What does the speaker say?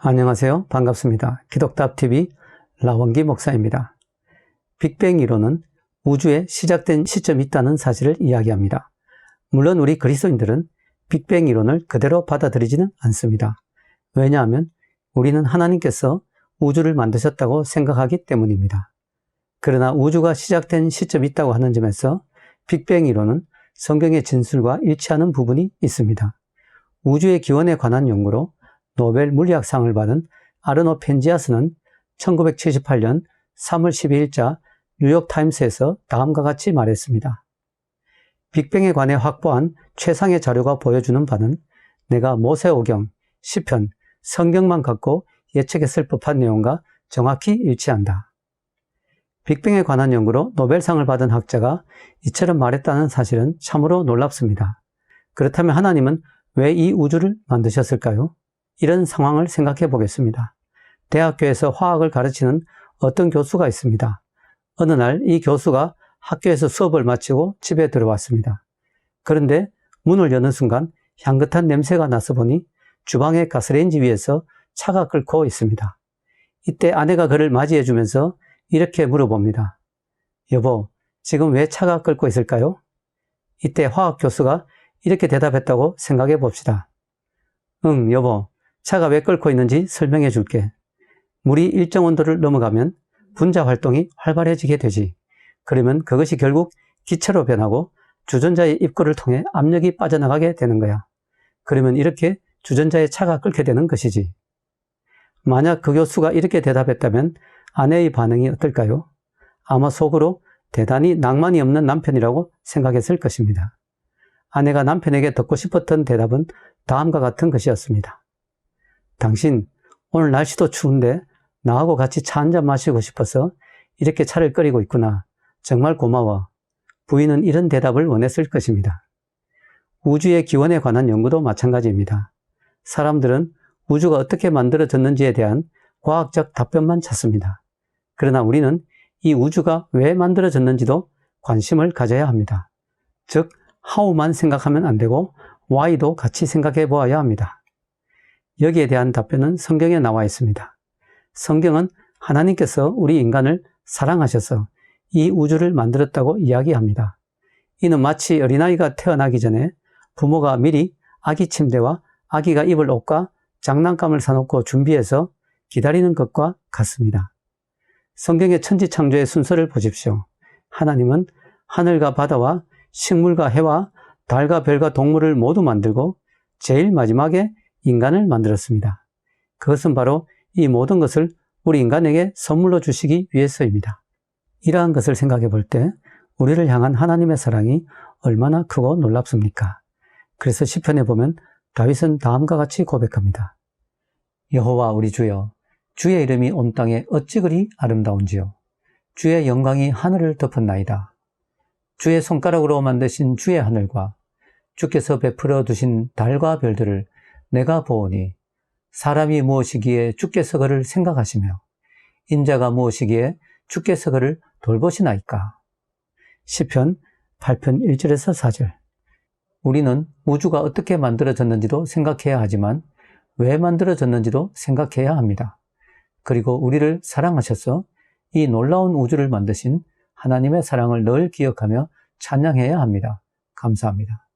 안녕하세요. 반갑습니다. 기독답TV 라원기 목사입니다. 빅뱅 이론은 우주에 시작된 시점이 있다는 사실을 이야기합니다. 물론 우리 그리스도인들은 빅뱅 이론을 그대로 받아들이지는 않습니다. 왜냐하면 우리는 하나님께서 우주를 만드셨다고 생각하기 때문입니다. 그러나 우주가 시작된 시점이 있다고 하는 점에서 빅뱅 이론은 성경의 진술과 일치하는 부분이 있습니다. 우주의 기원에 관한 연구로 노벨 물리학상을 받은 아르노 펜지아스는 1978년 3월 12일자 뉴욕타임스에서 다음과 같이 말했습니다. 빅뱅에 관해 확보한 최상의 자료가 보여주는 바는 내가 모세오경, 시편, 성경만 갖고 예측했을 법한 내용과 정확히 일치한다. 빅뱅에 관한 연구로 노벨상을 받은 학자가 이처럼 말했다는 사실은 참으로 놀랍습니다. 그렇다면 하나님은 왜 이 우주를 만드셨을까요? 이런 상황을 생각해 보겠습니다. 대학교에서 화학을 가르치는 어떤 교수가 있습니다. 어느 날 이 교수가 학교에서 수업을 마치고 집에 들어왔습니다. 그런데 문을 여는 순간 향긋한 냄새가 나서 보니 주방의 가스레인지 위에서 차가 끓고 있습니다. 이때 아내가 그를 맞이해 주면서 이렇게 물어봅니다. 여보, 지금 왜 차가 끓고 있을까요? 이때 화학 교수가 이렇게 대답했다고 생각해 봅시다. 응, 여보. 차가 왜 끓고 있는지 설명해 줄게. 물이 일정 온도를 넘어가면 분자 활동이 활발해지게 되지. 그러면 그것이 결국 기체로 변하고 주전자의 입구를 통해 압력이 빠져나가게 되는 거야. 그러면 이렇게 주전자의 차가 끓게 되는 것이지. 만약 그 교수가 이렇게 대답했다면 아내의 반응이 어떨까요? 아마 속으로 대단히 낭만이 없는 남편이라고 생각했을 것입니다. 아내가 남편에게 듣고 싶었던 대답은 다음과 같은 것이었습니다. 당신, 오늘 날씨도 추운데 나하고 같이 차 한잔 마시고 싶어서 이렇게 차를 끓이고 있구나. 정말 고마워. 부인은 이런 대답을 원했을 것입니다. 우주의 기원에 관한 연구도 마찬가지입니다. 사람들은 우주가 어떻게 만들어졌는지에 대한 과학적 답변만 찾습니다. 그러나 우리는 이 우주가 왜 만들어졌는지도 관심을 가져야 합니다. 즉, how만 생각하면 안 되고 why도 같이 생각해 보아야 합니다. 여기에 대한 답변은 성경에 나와 있습니다. 성경은 하나님께서 우리 인간을 사랑하셔서 이 우주를 만들었다고 이야기합니다. 이는 마치 어린아이가 태어나기 전에 부모가 미리 아기 침대와 아기가 입을 옷과 장난감을 사놓고 준비해서 기다리는 것과 같습니다. 성경의 천지 창조의 순서를 보십시오. 하나님은 하늘과 바다와 식물과 해와 달과 별과 동물을 모두 만들고 제일 마지막에 인간을 만들었습니다. 그것은 바로 이 모든 것을 우리 인간에게 선물로 주시기 위해서입니다. 이러한 것을 생각해 볼 때 우리를 향한 하나님의 사랑이 얼마나 크고 놀랍습니까? 그래서 시편에 보면 다윗은 다음과 같이 고백합니다. 여호와 우리 주여 주의 이름이 온 땅에 어찌 그리 아름다운지요 주의 영광이 하늘을 덮었나이다. 주의 손가락으로 만드신 주의 하늘과 주께서 베풀어 두신 달과 별들을 내가 보오니 사람이 무엇이기에 주께서 그를 생각하시며 인자가 무엇이기에 주께서 그를 돌보시나이까. 시편 8편 1절에서 4절. 우리는 우주가 어떻게 만들어졌는지도 생각해야 하지만 왜 만들어졌는지도 생각해야 합니다. 그리고 우리를 사랑하셔서 이 놀라운 우주를 만드신 하나님의 사랑을 늘 기억하며 찬양해야 합니다. 감사합니다.